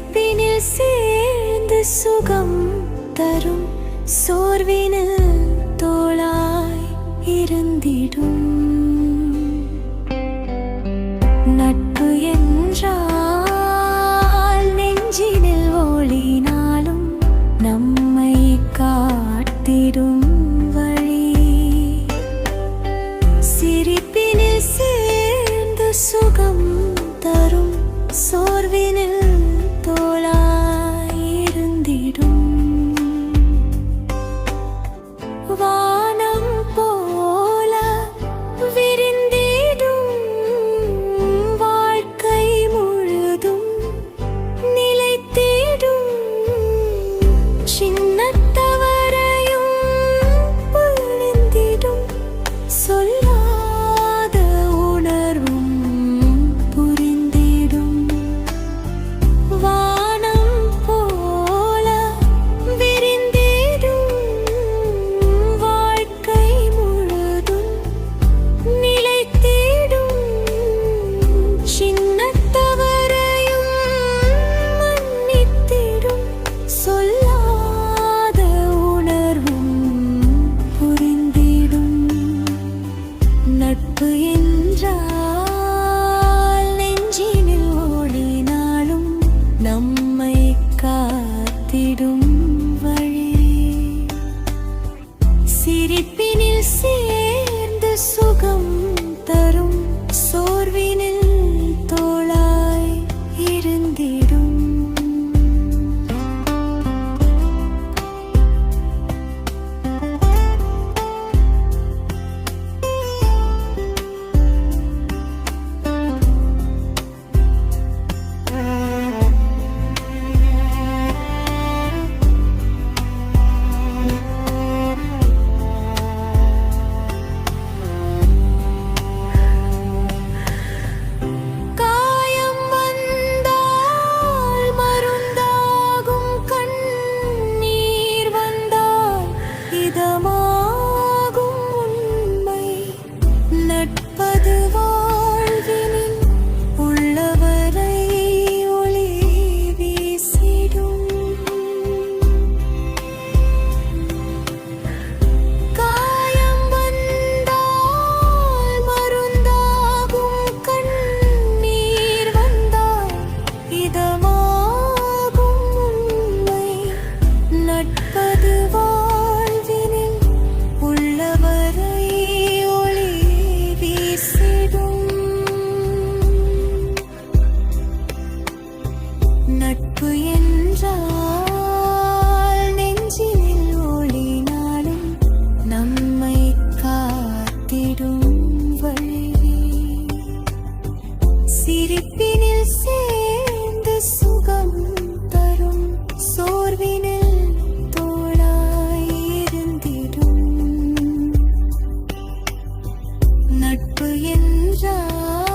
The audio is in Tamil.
இனிப்பினில் சேர்ந்து சுகம் தரும் சோர்வினில் தோளாய் இருந்திடும். நட்பு என்றால் நெஞ்சினில் ஓளினாலும் நம்மை காத்திடும் வழி. சிரிப்பினில் சேர்ந்து சுகம் தரும் சோர்வினில் நட்பு என்றால் நெஞ்சினில் ஓடினாலும் நம்மை காத்திடும். நட்பு என்றால்